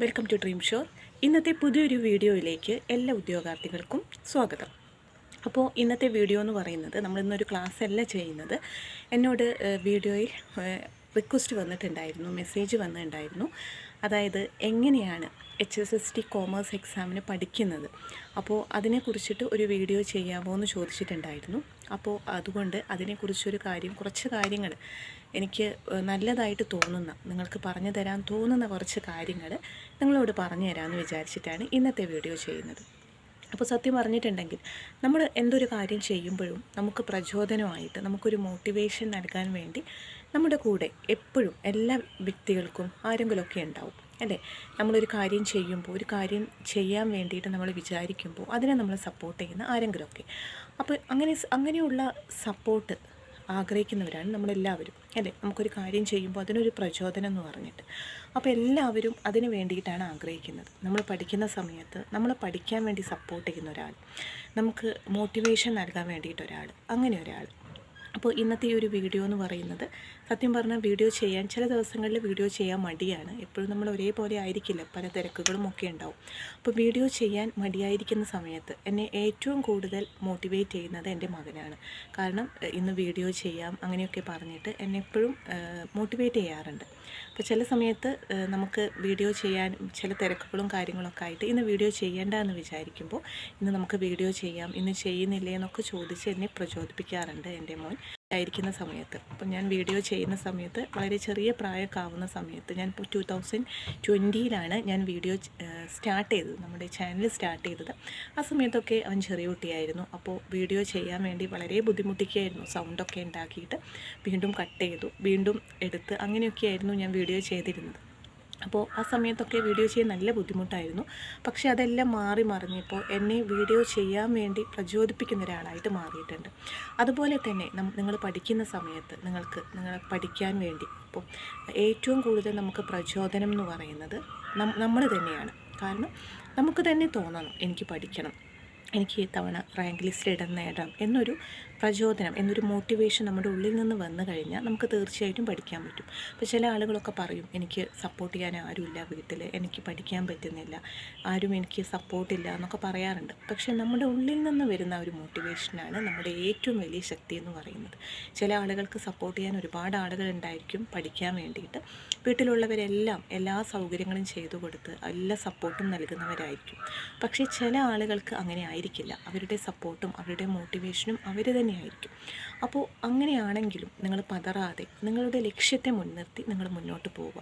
Welcome to dream shore ഇന്നത്തെ പുതിയൊരു വീഡിയോയിലേക്ക് എല്ലാ ഉദ്യോഗാർത്ഥികൾക്കും സ്വാഗതം. അപ്പോൾ ഇന്നത്തെ വീഡിയോ എന്ന് പറയുന്നത് നമ്മൾ ഇന്നൊരു ക്ലാസ് ചെയ്യുന്നത്. എന്നോട് വീഡിയോയിൽ റിക്വസ്റ്റ് വന്നിട്ടുണ്ടായിരുന്നു മെസ്സേജ് വന്നിട്ടുണ്ടായിരുന്നു. അതായത് എങ്ങനെയാണ് H S S T commerce എക്സാമിന് പഠിക്കുന്നത്? അപ്പോൾ അതിനെക്കുറിച്ചിട്ട് ഒരു വീഡിയോ ചെയ്യാമോ എന്ന് ചോദിച്ചിട്ടുണ്ടായിരുന്നു. അപ്പോൾ അതുകൊണ്ട് അതിനെക്കുറിച്ചൊരു കാര്യം കുറച്ച് കാര്യങ്ങൾ എനിക്ക് നല്ലതായിട്ട് തോന്നുന്ന നിങ്ങൾക്ക് പറഞ്ഞു തരാൻ തോന്നുന്ന കുറച്ച് കാര്യങ്ങൾ നിങ്ങളോട് പറഞ്ഞു തരാമെന്ന് വിചാരിച്ചിട്ടാണ് ഇന്നത്തെ വീഡിയോ ചെയ്യുന്നത്. അപ്പോൾ സത്യം പറഞ്ഞിട്ടുണ്ടെങ്കിൽ നമ്മൾ എന്തൊരു കാര്യം ചെയ്യുമ്പോഴും നമുക്ക് പ്രചോദനമായിട്ട് നമുക്കൊരു മോട്ടിവേഷൻ നൽകാൻ വേണ്ടി നമ്മുടെ കൂടെ എപ്പോഴും എല്ലാ വ്യക്തികൾക്കും ആരെങ്കിലുമൊക്കെ ഉണ്ടാവും അല്ലേ? നമ്മളൊരു കാര്യം ചെയ്യുമ്പോൾ ഒരു കാര്യം ചെയ്യാൻ വേണ്ടിയിട്ട് നമ്മൾ വിചാരിക്കുമ്പോൾ അതിനെ നമ്മൾ സപ്പോർട്ട് ചെയ്യുന്ന ആരെങ്കിലുമൊക്കെ. അപ്പോൾ അങ്ങനെ അങ്ങനെയുള്ള സപ്പോർട്ട് ആഗ്രഹിക്കുന്നവരാണ് നമ്മളെല്ലാവരും അല്ലേ? നമുക്കൊരു കാര്യം ചെയ്യുമ്പോൾ അതിനൊരു പ്രചോദനം എന്ന് പറഞ്ഞിട്ട്. അപ്പോൾ എല്ലാവരും അതിന് വേണ്ടിയിട്ടാണ് ആഗ്രഹിക്കുന്നത്. നമ്മൾ പഠിക്കുന്ന സമയത്ത് നമ്മൾ പഠിക്കാൻ വേണ്ടി സപ്പോർട്ട് ചെയ്യുന്ന ഒരാൾ നമുക്ക് മോട്ടിവേഷൻ നൽകാൻ വേണ്ടിയിട്ട് ഒരാൾ അങ്ങനെ ഒരാൾ. അപ്പോൾ ഇന്നത്തെ ഈ ഒരു വീഡിയോ എന്ന് പറയുന്നത് സത്യം പറഞ്ഞാൽ വീഡിയോ ചെയ്യാൻ ചില ദിവസങ്ങളിൽ വീഡിയോ ചെയ്യാൻ മടിയാണ്. എപ്പോഴും നമ്മൾ ഒരേപോലെ ആയിരിക്കില്ല. പല തിരക്കുകളും ഒക്കെ ഉണ്ടാവും. അപ്പോൾ വീഡിയോ ചെയ്യാൻ മടിയായിരിക്കുന്ന സമയത്ത് എന്നെ ഏറ്റവും കൂടുതൽ മോട്ടിവേറ്റ് ചെയ്യുന്നത് എന്റെ മകനാണ്. കാരണം ഇന്ന് വീഡിയോ ചെയ്യാം അങ്ങനെയൊക്കെ പറഞ്ഞിട്ട് എന്നെ എപ്പോഴും മോട്ടിവേറ്റ് ചെയ്യാറുണ്ട്. അപ്പോൾ ചില സമയത്ത് നമുക്ക് വീഡിയോ ചെയ്യാൻ ചില തിരക്കുകളും കാര്യങ്ങളൊക്കെ ആയിട്ട് ഇന്ന് വീഡിയോ ചെയ്യേണ്ട എന്ന് വിചാരിക്കുമ്പോൾ ഇന്ന് നമുക്ക് വീഡിയോ ചെയ്യാം ഇന്ന് ചെയ്യുന്നില്ലേ എന്നൊക്കെ ചോദിച്ച് എന്നെ പ്രചോദിപ്പിക്കാറുണ്ട് എന്റെ മോൻ. ആയിരിക്കുന്ന സമയത്ത്. അപ്പം ഞാൻ വീഡിയോ ചെയ്യുന്ന സമയത്ത് വളരെ ചെറിയ പ്രായക്കാവുന്ന സമയത്ത് ഞാൻ ഇപ്പോൾ ടു തൗസൻഡ് ട്വന്റിയിലാണ് ഞാൻ വീഡിയോ സ്റ്റാർട്ട് ചെയ്തത്. നമ്മുടെ ചാനൽ സ്റ്റാർട്ട് ചെയ്തത്. ആ സമയത്തൊക്കെ അവൻ ചെറിയ കുട്ടിയായിരുന്നു. അപ്പോൾ വീഡിയോ ചെയ്യാൻ വേണ്ടി വളരെ ബുദ്ധിമുട്ടിക്കുകയായിരുന്നു. സൗണ്ടൊക്കെ ഉണ്ടാക്കിയിട്ട് വീണ്ടും കട്ട് ചെയ്തു. വീണ്ടും എടുത്ത് അങ്ങനെയൊക്കെയായിരുന്നു ഞാൻ വീഡിയോ ചെയ്തിരുന്നത്. അപ്പോൾ ആ സമയത്തൊക്കെ വീഡിയോ ചെയ്യാൻ നല്ല ബുദ്ധിമുട്ടായിരുന്നു. പക്ഷേ അതെല്ലാം മാറി മറിഞ്ഞപ്പോൾ എന്നെ വീഡിയോ ചെയ്യാൻ വേണ്ടി പ്രചോദിപ്പിക്കുന്ന ഒരാളായിട്ട് മാറിയിട്ടുണ്ട്. അതുപോലെ തന്നെ നിങ്ങൾ പഠിക്കുന്ന സമയത്ത് നിങ്ങൾക്ക് നിങ്ങൾ പഠിക്കാൻ വേണ്ടി അപ്പോൾ ഏറ്റവും കൂടുതൽ നമുക്ക് പ്രചോദനം എന്ന് പറയുന്നത് നമ്മൾ തന്നെയാണ്. കാരണം നമുക്ക് തന്നെ തോന്നണം എനിക്ക് പഠിക്കണം. എനിക്ക് ഈ തവണ റാങ്ക് ലിസ്റ്റിൽ ഇടം നേടാം എന്നൊരു പ്രചോദനം എന്നൊരു മോട്ടിവേഷൻ നമ്മുടെ ഉള്ളിൽ നിന്ന് വന്നു കഴിഞ്ഞാൽ നമുക്ക് തീർച്ചയായിട്ടും പഠിക്കാൻ പറ്റും. അപ്പോൾ ചില ആളുകളൊക്കെ പറയും എനിക്ക് സപ്പോർട്ട് ചെയ്യാൻ ആരുമില്ല വീട്ടിൽ എനിക്ക് പഠിക്കാൻ പറ്റുന്നില്ല ആരും എനിക്ക് സപ്പോർട്ടില്ല എന്നൊക്കെ പറയാറുണ്ട്. പക്ഷേ നമ്മുടെ ഉള്ളിൽ നിന്ന് വരുന്ന ഒരു മോട്ടിവേഷനാണ് നമ്മുടെ ഏറ്റവും വലിയ ശക്തി എന്ന് പറയുന്നത്. ചില ആളുകൾക്ക് സപ്പോർട്ട് ചെയ്യാൻ ഒരുപാട് ആളുകൾ ഉണ്ടായിരിക്കും പഠിക്കാൻ വേണ്ടിയിട്ട്. വീട്ടിലുള്ളവരെല്ലാം എല്ലാ സൗകര്യങ്ങളും ചെയ്തു കൊടുത്ത് എല്ലാ സപ്പോർട്ടും നൽകുന്നവരായിരിക്കും. പക്ഷേ ചില ആളുകൾക്ക് അങ്ങനെ ആയിരിക്കില്ല. അവരുടെ സപ്പോർട്ടും അവരുടെ മോട്ടിവേഷനും അവർ തന്നെയായിരിക്കും അപ്പോൾ അങ്ങനെയാണെങ്കിലും നിങ്ങൾ പതറാതെ നിങ്ങളുടെ ലക്ഷ്യത്തെ മുൻനിർത്തി നിങ്ങൾ മുന്നോട്ട് പോവുക.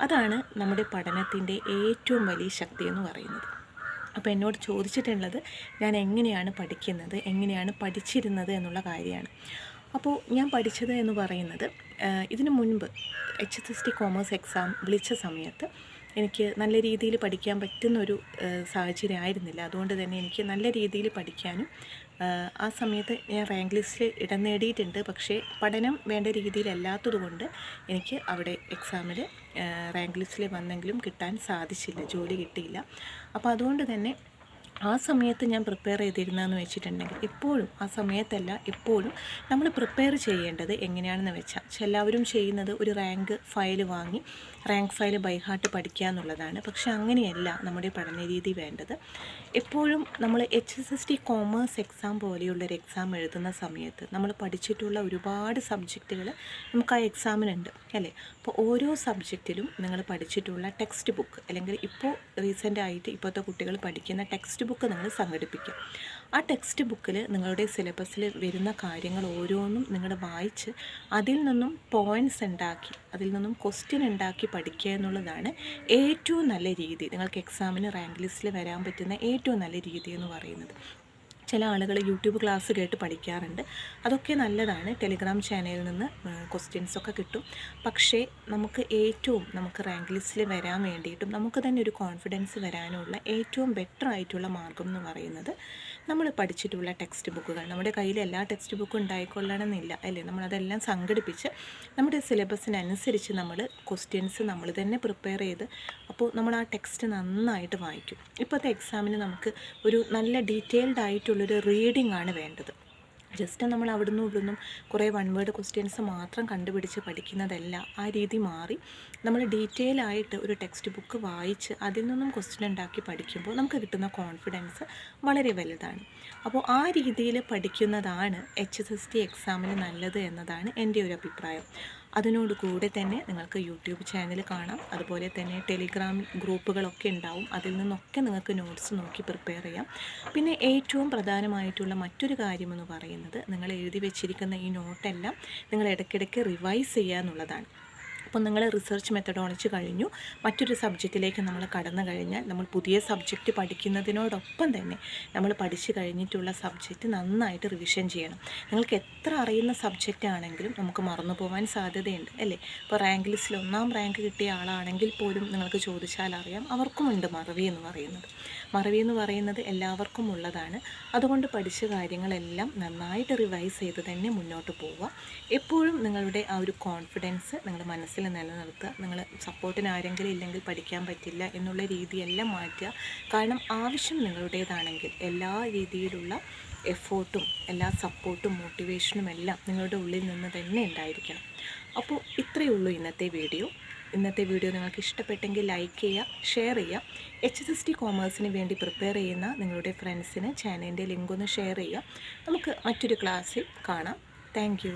അതാണ് നമ്മുടെ പഠനത്തിന്റെ ഏറ്റവും വലിയ ശക്തി എന്ന് പറയുന്നത്. അപ്പോൾ എന്നോട് ചോദിച്ചിട്ടുള്ളത് ഞാൻ എങ്ങനെയാണ് പഠിക്കുന്നത് എങ്ങനെയാണ് പഠിച്ചിരുന്നത് എന്നുള്ള കാര്യമാണ്. അപ്പോൾ ഞാൻ പഠിച്ചത് എന്ന് പറയുന്നത് ഇതിനു മുൻപ് H S S T commerce exam വിളിച്ച സമയത്ത് എനിക്ക് നല്ല രീതിയിൽ പഠിക്കാൻ പറ്റുന്നൊരു സാഹചര്യം ആയിരുന്നില്ല. അതുകൊണ്ട് തന്നെ എനിക്ക് നല്ല രീതിയിൽ പഠിക്കാനും ആ സമയത്ത് ഞാൻ റാങ്ക് ലിസ്റ്റിൽ ഇടം നേടിയിട്ടുണ്ട്. പക്ഷേ പഠനം വേണ്ട രീതിയിലല്ലാത്തതുകൊണ്ട് എനിക്ക് അവിടെ എക്സാമിൽ റാങ്ക് ലിസ്റ്റിൽ വന്നെങ്കിലും കിട്ടാൻ സാധിച്ചില്ല ജോലി കിട്ടിയില്ല. അപ്പോൾ അതുകൊണ്ട് തന്നെ ആ സമയത്ത് ഞാൻ പ്രിപ്പയർ ചെയ്തിരുന്നതെന്ന് വെച്ചിട്ടുണ്ടെങ്കിൽ ഇപ്പോഴും ആ സമയത്തല്ല ഇപ്പോഴും നമ്മൾ പ്രിപ്പയർ ചെയ്യേണ്ടത് എങ്ങനെയാണെന്ന് വെച്ചാൽ എല്ലാവരും ചെയ്യുന്നത് ഒരു റാങ്ക് ഫയൽ വാങ്ങി റാങ്ക് ഫയൽ ബൈഹാർട്ട് പഠിക്കുക എന്നുള്ളതാണ്. പക്ഷെ അങ്ങനെയല്ല നമ്മുടെ പഠന രീതി വേണ്ടത്. എപ്പോഴും നമ്മൾ H S S T commerce exam പോലെയുള്ളൊരു exam എഴുതുന്ന സമയത്ത് നമ്മൾ പഠിച്ചിട്ടുള്ള ഒരുപാട് സബ്ജക്റ്റുകൾ നമുക്ക് ആ എക്സാമിനുണ്ട് അല്ലേ? അപ്പോൾ ഓരോ സബ്ജക്റ്റിലും നിങ്ങൾ പഠിച്ചിട്ടുള്ള ടെക്സ്റ്റ് ബുക്ക് അല്ലെങ്കിൽ ഇപ്പോൾ റീസെന്റ് ആയിട്ട് ഇപ്പോഴത്തെ കുട്ടികൾ പഠിക്കുന്ന ടെക്സ്റ്റ് ബുക്ക് നിങ്ങൾ സംഘടിപ്പിക്കുക. ആ ടെക്സ്റ്റ് ബുക്കിൽ നിങ്ങളുടെ സിലബസിൽ വരുന്ന കാര്യങ്ങൾ ഓരോന്നും നിങ്ങൾ വായിച്ച് അതിൽ നിന്നും പോയിന്റ്സ് ഉണ്ടാക്കി അതിൽ നിന്നും ക്വസ്റ്റ്യൻ ഉണ്ടാക്കി പഠിക്കുക എന്നുള്ളതാണ് ഏറ്റവും നല്ല രീതി. നിങ്ങൾക്ക് എക്സാമിന് റാങ്ക് ലിസ്റ്റിൽ വരാൻ പറ്റുന്ന ഏറ്റവും നല്ല രീതി എന്ന് പറയുന്നത്. ചില ആളുകൾ യൂട്യൂബ് ക്ലാസ് കേട്ട് പഠിക്കാറുണ്ട്. അതൊക്കെ നല്ലതാണ്. ടെലിഗ്രാം ചാനലിൽ നിന്ന് ക്വസ്റ്റ്യൻസൊക്കെ കിട്ടും. പക്ഷേ നമുക്ക് ഏറ്റവും നമുക്ക് റാങ്ക് ലിസ്റ്റിൽ വരാൻ വേണ്ടിയിട്ടും നമുക്ക് തന്നെ ഒരു കോൺഫിഡൻസ് വരാനുള്ള ഏറ്റവും ബെറ്റർ ആയിട്ടുള്ള മാർഗം എന്ന് പറയുന്നത് നമ്മൾ പഠിച്ചിട്ടുള്ള ടെക്സ്റ്റ് ബുക്കുകൾ നമ്മുടെ കയ്യിൽ എല്ലാ ടെക്സ്റ്റ് ബുക്കും ഉണ്ടായിക്കൊള്ളണമെന്നില്ല അല്ലേ? നമ്മളതെല്ലാം സംഘടിപ്പിച്ച് നമ്മുടെ സിലബസിനനുസരിച്ച് നമ്മൾ ക്വസ്റ്റ്യൻസ് നമ്മൾ തന്നെ പ്രിപ്പയർ ചെയ്ത് അപ്പോൾ നമ്മൾ ആ ടെക്സ്റ്റ് നന്നായിട്ട് വായിക്കും. ഇപ്പോഴത്തെ എക്സാമിന് നമുക്ക് ഒരു നല്ല ഡീറ്റെയിൽഡ് ആയിട്ടുള്ളൊരു റീഡിംഗ് ആണ് വേണ്ടത്. ജസ്റ്റ് നമ്മൾ അവിടുന്ന് ഇവിടുന്നും കുറേ വൺ വേർഡ് ക്വസ്റ്റ്യൻസ് മാത്രം കണ്ടുപിടിച്ച് പഠിക്കുന്നതല്ല. ആ രീതി മാറി. നമ്മൾ ഡീറ്റെയിൽ ആയിട്ട് ഒരു ടെക്സ്റ്റ് ബുക്ക് വായിച്ച് അതിൽ നിന്നും ക്വസ്റ്റ്യൻ ഉണ്ടാക്കി പഠിക്കുമ്പോൾ നമുക്ക് കിട്ടുന്ന കോൺഫിഡൻസ് വളരെ വലുതാണ്. അപ്പോൾ ആ രീതിയിൽ പഠിക്കുന്നതാണ് എച്ച് എസ് എസ് ടി എക്സാമിന് നല്ലത് എന്നതാണ് എന്റെ ഒരു അഭിപ്രായം. അതിനോട് കൂടെ തന്നെ നിങ്ങൾക്ക് യൂട്യൂബ് ചാനൽ കാണാം. അതുപോലെ തന്നെ ടെലിഗ്രാം ഗ്രൂപ്പുകളൊക്കെ ഉണ്ടാവും. അതിൽ നിന്നൊക്കെ നിങ്ങൾക്ക് നോട്ട്സ് നോക്കി പ്രിപ്പയർ ചെയ്യാം. പിന്നെ ഏറ്റവും പ്രധാനമായിട്ടുള്ള മറ്റൊരു കാര്യമെന്ന് പറയുന്നത് നിങ്ങൾ എഴുതി വെച്ചിരിക്കുന്ന ഈ നോട്ടെല്ലാം നിങ്ങൾ ഇടയ്ക്കിടയ്ക്ക് റിവൈസ് ചെയ്യുക എന്നുള്ളതാണ് അപ്പോൾ നിങ്ങൾ റിസർച്ച് മെത്തഡോളജി കഴിഞ്ഞു. മറ്റൊരു സബ്ജക്റ്റിലേക്ക് നമ്മൾ കടന്നു കഴിഞ്ഞാൽ നമ്മൾ പുതിയ സബ്ജക്റ്റ് പഠിക്കുന്നതിനോടൊപ്പം തന്നെ നമ്മൾ പഠിച്ചു കഴിഞ്ഞിട്ടുള്ള സബ്ജക്റ്റ് നന്നായിട്ട് റിവിഷൻ ചെയ്യണം. നിങ്ങൾക്ക് എത്ര അറിയുന്ന സബ്ജക്റ്റ് ആണെങ്കിലും നമുക്ക് മറന്നു പോകാൻ സാധ്യതയുണ്ട് അല്ലേ? ഇപ്പോൾ റാങ്ക് ലിസ്റ്റിൽ ഒന്നാം റാങ്ക് കിട്ടിയ ആളാണെങ്കിൽ പോലും നിങ്ങൾക്ക് ചോദിച്ചാൽ അറിയാം അവർക്കുമുണ്ട് മറവി എന്ന് പറയുന്നത്. മറവി എന്ന് പറയുന്നത് എല്ലാവർക്കും ഉള്ളതാണ്. അതുകൊണ്ട് പഠിച്ച കാര്യങ്ങളെല്ലാം നന്നായിട്ട് റിവൈസ് ചെയ്ത് തന്നെ മുന്നോട്ട് പോവുക. എപ്പോഴും നിങ്ങളുടെ ആ ഒരു കോൺഫിഡൻസ് നിങ്ങളുടെ മനസ്സിൽ നിലനിർത്തുക. നിങ്ങൾ സപ്പോർട്ടിന് ആരെങ്കിലും ഇല്ലെങ്കിൽ പഠിക്കാൻ പറ്റില്ല എന്നുള്ള രീതിയെല്ലാം മാറ്റുക. കാരണം ആവശ്യം നിങ്ങളുടേതാണെങ്കിൽ എല്ലാ രീതിയിലുള്ള എഫേർട്ടും എല്ലാ സപ്പോർട്ടും മോട്ടിവേഷനും എല്ലാം നിങ്ങളുടെ ഉള്ളിൽ നിന്ന് തന്നെ ഉണ്ടായിരിക്കണം. അപ്പോൾ ഇത്രയേ ഉള്ളൂ ഇന്നത്തെ വീഡിയോ. ഇന്നത്തെ വീഡിയോ നിങ്ങൾക്ക് ഇഷ്ടപ്പെട്ടെങ്കിൽ ലൈക്ക് ചെയ്യുക ഷെയർ ചെയ്യുക. എച്ച് എസ് എസ് ടി കോമേഴ്സിന് വേണ്ടി പ്രിപ്പയർ ചെയ്യുന്ന നിങ്ങളുടെ ഫ്രണ്ട്സിന് ചാനലിന്റെ ലിങ്ക് ഒന്ന് ഷെയർ ചെയ്യുക. നമുക്ക് മറ്റൊരു ക്ലാസ്സിൽ കാണാം. താങ്ക്